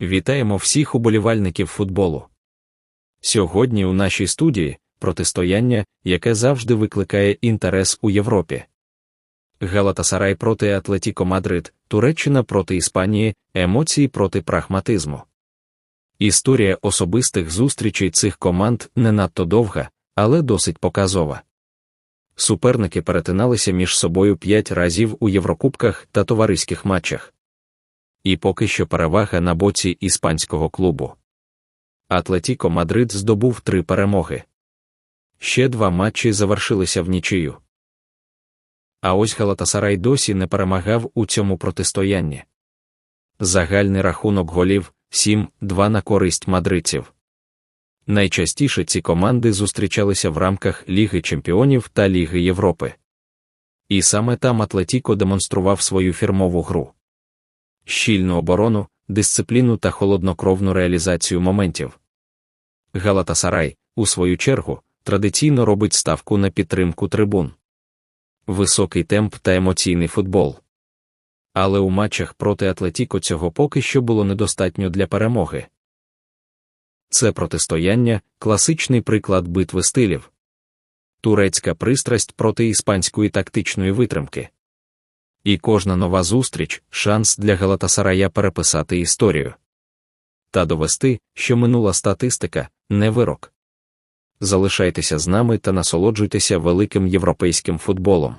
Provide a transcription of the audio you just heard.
Вітаємо всіх уболівальників футболу. Сьогодні у нашій студії протистояння, яке завжди викликає інтерес у Європі. Галатасарай проти Атлетіко Мадрид, Туреччина проти Іспанії, емоції проти прагматизму. Історія особистих зустрічей цих команд не надто довга, але досить показова. Суперники перетиналися між собою п'ять разів у Єврокубках та товариських матчах. І поки що перевага на боці іспанського клубу. Атлетіко Мадрид здобув три перемоги. Ще два матчі завершилися в нічию. А ось Галатасарай досі не перемагав у цьому протистоянні. Загальний рахунок голів 7-2 на користь мадридців. Найчастіше ці команди зустрічалися в рамках Ліги Чемпіонів та Ліги Європи. І саме там Атлетіко демонстрував свою фірмову гру. Щільну оборону, дисципліну та холоднокровну реалізацію моментів. Галатасарай, у свою чергу, традиційно робить ставку на підтримку трибун. Високий темп та емоційний футбол. Але у матчах проти Атлетіко цього поки що було недостатньо для перемоги. Це протистояння класичний приклад битви стилів. Турецька пристрасть проти іспанської тактичної витримки. І кожна нова зустріч шанс для Галатасарая переписати історію. Та довести, що минула статистика не вирок. Залишайтеся з нами та насолоджуйтеся великим європейським футболом.